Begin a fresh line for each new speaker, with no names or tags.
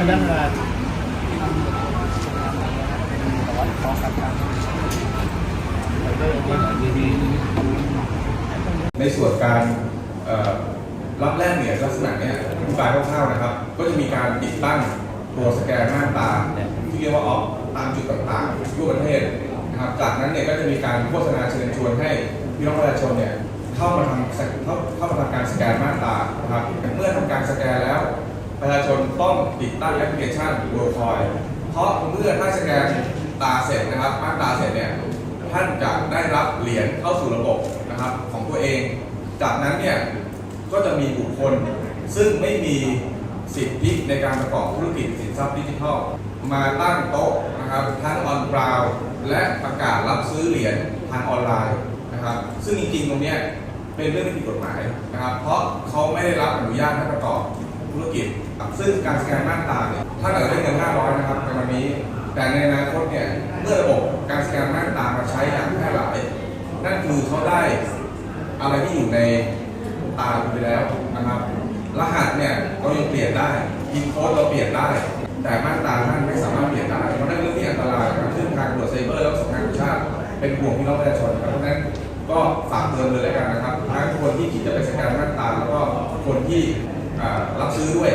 พนักงาน
ในส่วนการรับแลกเหรียลักษณะเนี้ยอธิบายคร่าวๆนะครับ ก็จะมีการติดตั้งตัวสแกนหน้าตาที่เรียกว่าออฟตามจุดต่างๆทั่วประเทศนะครับจากนั้นเนี่ยก็จะมีการโฆษณาเชิญชวนให้พี่น้องประชาชนเนี่ยเข้ามาทำเข้าเข้ามาทำการสแกนหน้าตานะครับเมื่อทำการสแกนแล้ว ประชาชนต้องติดตั้งแอปพลิเคชัน w o r l d c o i เพราะเมื่อถ้าสแกนตาเสร็จนะครับมาตาเสร็จเนี่ยท่านจะได้รับเหรียญเข้าสู่ระบบนะครับของตัวเอง จากนั้นเนี่ยก็จะมีบุคคล ซึ่งไม่มีสิทธิในการประกอบธุรกิจสินทรัพย์ดิจิทัล มาตั้งโต๊ะนะครับทั้งออนกราวและประกาศรับซื้อเหรียญทางออนไลน์นะครับซึ่งจริงๆตรงนี้เป็นเรื่องที่ผิดกฎหมายนะครับเพราะเขาไม่ได้รับอนุญาตให้ประกอบ ธุรกิจ ซึ่งการสแกนหน้าตาเนี่ยถ้าเกิดได้เงิน500 นะครับในวันนี้ แต่ในอนาคตเนี่ยเมื่อระบบการสแกนหน้าตามาใช้อย่างแพร่หลายนั่นคือเขาได้อะไรที่อยู่ในตาไปแล้วนะครับ รหัสเนี่ยเรายังเปลี่ยนได้พินโค้ดเราเปลี่ยนได้ แต่ม่าตาท่านไม่สามารถเปลี่ยนได้เพราะนั่นเรื่องที่อันตรายนะครับซึ่งทางตำรวจไซเบอร์และสำนักงานตำรวจชาติ เป็นห่วงพี่น้องประชาชนครับเพราะฉะนั้นก็ฝากเตือนเลยแล้วกันนะครับทั้งคนที่คิดจะไปสแกนม่าตาแล้วก็คนที่ รับซื้อด้วย